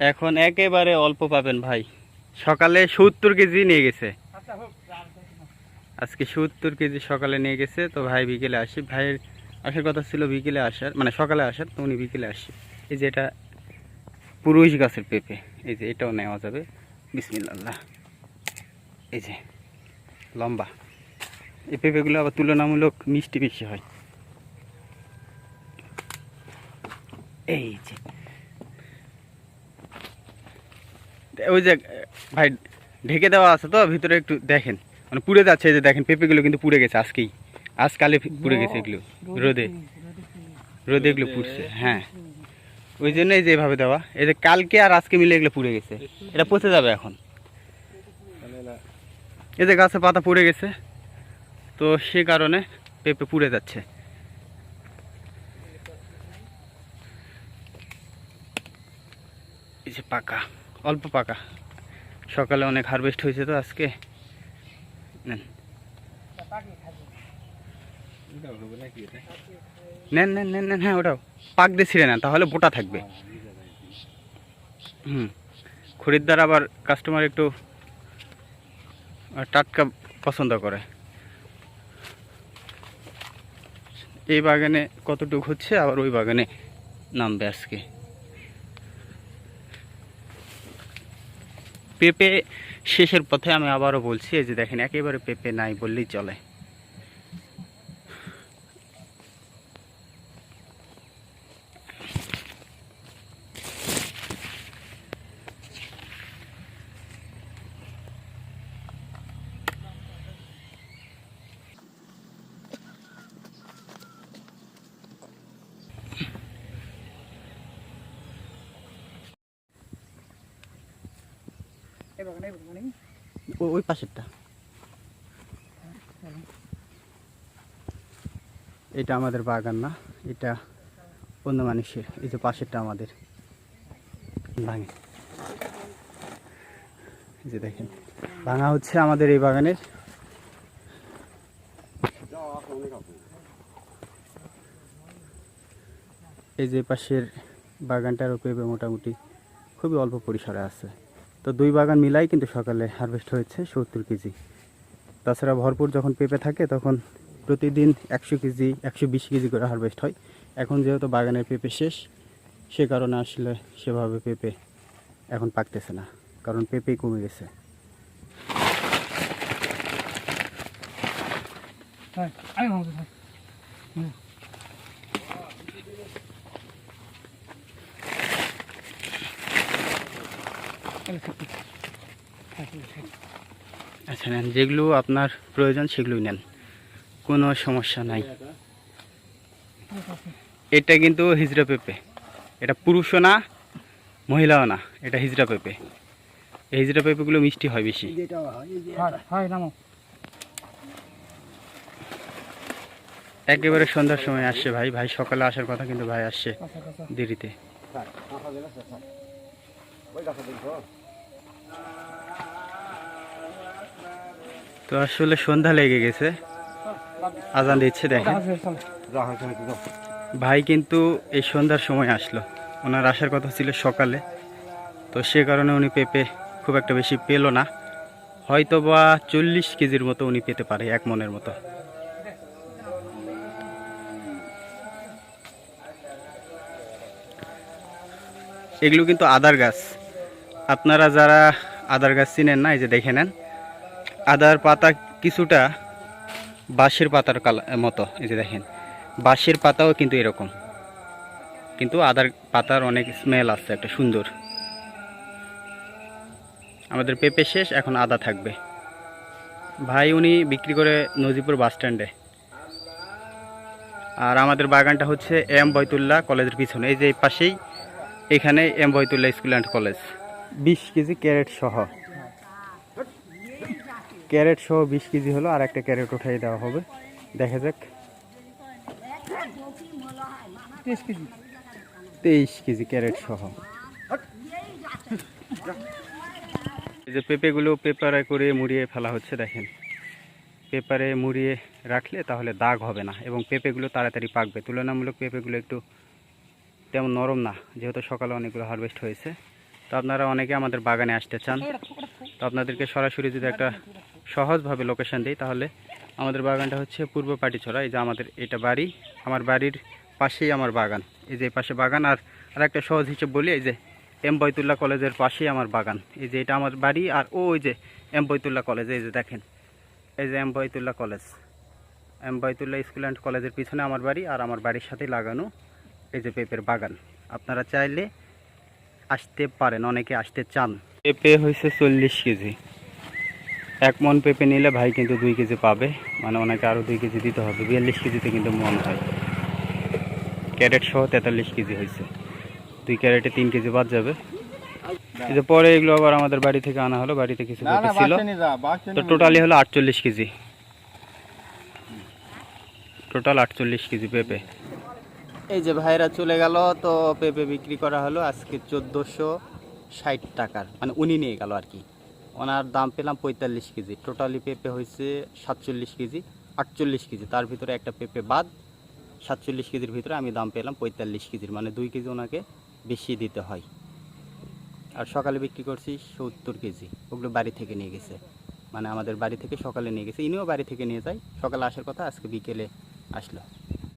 এখন একেবারে অল্প পাবেন ভাই। সকালে সত্তর কেজি নিয়ে গেছে। আজকে সত্তর কেজি সকালে নিয়ে গেছে, তো ভাই বিকেলে আসি। ভাইয়ের আসার কথা ছিল বিকেলে আসার মানে সকালে আসার, তো উনি বিকেলে আসি। এই যে এটা পুরুষ গাছের পেঁপে, এই যে এটাও নেওয়া যাবে। বিসমিল্লাহ। এই যে লম্বা। এই পেঁপেগুলো আবার তুলনামূলক মিষ্টি বেশি হয়। এই যে ওই যে, ভাই, ঢেকে দেওয়া আছে তো, ভিতরে একটু দেখেন। মানে পুড়ে যাচ্ছে যে দেখেন, পেঁপেগুলো কিন্তু পুড়ে গেছে আজকেই। আজকালে পুড়ে গেছে এগুলো, রোদে। রোদে এগুলো পুড়ছে হ্যাঁ। ওই জন্য এই যে এভাবে দেওয়া। এই যে কালকে আর আজকে মিলে এগুলো পুড়ে গেছে। এটা পচে যাবে এখন। এই যে গাছে পাতা পুড়ে গেছে। তো সে কারণে পেঁপে পুড়ে যাচ্ছে। এই যে পাকা। অল্প পাকা। সকালে অনেক হারভেস্ট হয়েছে তো আজকে। নেন। নেন নেন নেন নেন হ্যাঁ ওটাও। পাক দিয়ে ছিঁড়ে নেন, তাহলে বোটা থাকবে। হুম। খরিদ্দার আবার কাস্টমার একটু টাটকা পছন্দ করে। এই বাগানে কতটুকু হচ্ছে, আবার ওই বাগানে নামবে আজকে। পেঁপে শেষের পথে আমি আবারও বলছি এই যে দেখেন একেবারে পেঁপে নাই বললেই চলে। ওই পাশেরটা। এটা আমাদের বাগান না, এটা অন্য মানুষের এই যে পাশেরটা আমাদের। ভাঙে। যে দেখেন, ভাঙা হচ্ছে আমাদের এই বাগানের। এই যে পাশের বাগানটারও পেঁপে মোটামুটি খুবই অল্প পরিসরে আছে। তো দুই বাগান মিলাই কিন্তু সকালে হারভেস্ট হয়েছে সত্তর কেজি। তাছাড়া ভরপুর যখন পেঁপে থাকে তখন প্রতিদিন একশো কেজি, একশো বিশ কেজি করে হারভেস্ট হয়। এখন যেহেতু বাগানের পেঁপে শেষ, সে কারণে আসলে সেভাবে পেঁপে এখন পাকতেছে না, কারণ পেঁপেই কমে গেছে। আমি আচ্ছা নেন যেগুলো আপনার প্রয়োজন সেগুলোই নেন। কোনো সমস্যা নাই। এটা কিন্তু হিজড়া পেঁপে। এটা পুরুষও না, মহিলাও না। এটা হিজড়া পেঁপে। এই হিজড়া পেঁপেগুলো মিষ্টি হয় বেশি। একেবারে সন্ধ্যার সময় আসছে ভাই। ভাই সকালে আসার কথা কিন্তু ভাই আসছে দেরিতে। তো আসলে সন্ধ্যা লেগে গেছে। আজান দিচ্ছে, দেখেন। ভাই কিন্তু এই সন্ধ্যার সময় আসলো। ওনার আসার কথা ছিল সকালে। তো সে কারণে উনি পেঁপে খুব একটা বেশি পেল না। হয়তো বা চল্লিশ কেজির মতো উনি পেতে পারে, এক মনের মতো। এগুলো কিন্তু আদার গাছ। আপনারা যারা আদার গাছ চিনেন না, এই যে দেখে নেন। আদার পাতা কিছুটা বাঁশের পাতার কালা, মতো, এই যে দেখেন। বাঁশের পাতাও কিন্তু এরকম। কিন্তু আদার পাতার অনেক স্মেল আছে, একটা সুন্দর। আমাদের পেঁপে শেষ, এখন আদা থাকবে। ভাই, উনি বিক্রি করে নজিপুর বাস স্ট্যান্ডে। আর আমাদের বাগানটা হচ্ছে এম বৈতুল্লাহ কলেজের পিছনে। এই যে পাশেই, এখানে M Baitullah school and college. বিশ কেজি ক্যারেট সহ। ক্যারেট সহ বিশ কেজি হলো আর একটা ক্যারেট উঠাই দেওয়া হবে। দেখা যাক। তেইশ কেজি। ক্যারেট সহ। এই যে পেঁপেগুলো পেপারে করে মুড়িয়ে ফেলা হচ্ছে দেখেন। পেপারে মুড়িয়ে রাখলে তাহলে দাগ হবে না এবং পেঁপেগুলো তাড়াতাড়ি পাকবে। তুলনামূলক পেঁপেগুলো একটু তেমন নরম না যেহেতু সকালে অনেকগুলো হারভেস্ট হয়েছে। তো আপনারা অনেকে আমাদের বাগানে আসতে চান, তো আপনাদেরকে সরাসরি যদি একটা সহজভাবে লোকেশান দিই, তাহলে আমাদের বাগানটা হচ্ছে পূর্ব পাটিছড়া। এই যে আমাদের এটা বাড়ি, আমার বাড়ির পাশেই আমার বাগান। এই যে পাশে বাগান, আর আর একটা সহজ হিসেবে বলি, এই যে এম বৈতুল্লাহ কলেজের পাশেই আমার বাগান। এই যে এটা আমার বাড়ি, আর ও ওই যে এম বৈতুল্লাহ কলেজ, এই যে দেখেন। এই যে M Baitullah college. M Baitullah school and কলেজের পিছনে আমার বাড়ি, আর আমার বাড়ির সাথেই লাগানো এই যে পেঁপের বাগান। আপনারা চাইলে আসতে পারেন অনেকে আসতে চান। পেঁপে হয়েছে চল্লিশ কেজি। এক মন পেঁপে নিলে ভাই কিন্তু দুই কেজি পাবে। মানে ওনাকে আরও দুই কেজি দিতে হবে। বিয়াল্লিশ কেজিতে কিন্তু মন হয়। ক্যারেট সহ তেতাল্লিশ কেজি হয়েছে দুই ক্যারেটে তিন কেজি বাদ যাবে। যে পরে এগুলো আবার আমাদের বাড়ি থেকে আনা হলো। বাড়িতে কিছু পেঁপে ছিল। তো টোটালি হলো আটচল্লিশ কেজি। টোটাল আটচল্লিশ কেজি পেঁপে। এই যে ভাইরা চলে গেল, তো পেঁপে বিক্রি করা হলো আজকে চোদ্দোশো ষাট টাকার। মানে উনি নিয়ে গেল আর কি। ওনার দাম পেলাম পঁয়তাল্লিশ কেজি। টোটালি পেঁপে হয়েছে সাতচল্লিশ কেজি, আটচল্লিশ কেজি। তার ভিতরে একটা পেঁপে বাদ, সাতচল্লিশ কেজির ভিতরে আমি দাম পেলাম পঁয়তাল্লিশ কেজির। মানে দুই কেজি ওনাকে বেশি দিতে হয়। আর সকালে বিক্রি করছি সত্তর কেজি। ওগুলো বাড়ি থেকে নিয়ে গেছে। মানে আমাদের বাড়ি থেকে সকালে নিয়ে গেছে। ইনিও বাড়ি থেকে নিয়ে যায়। সকালে আসার কথা আজকে বিকেলে আসলো।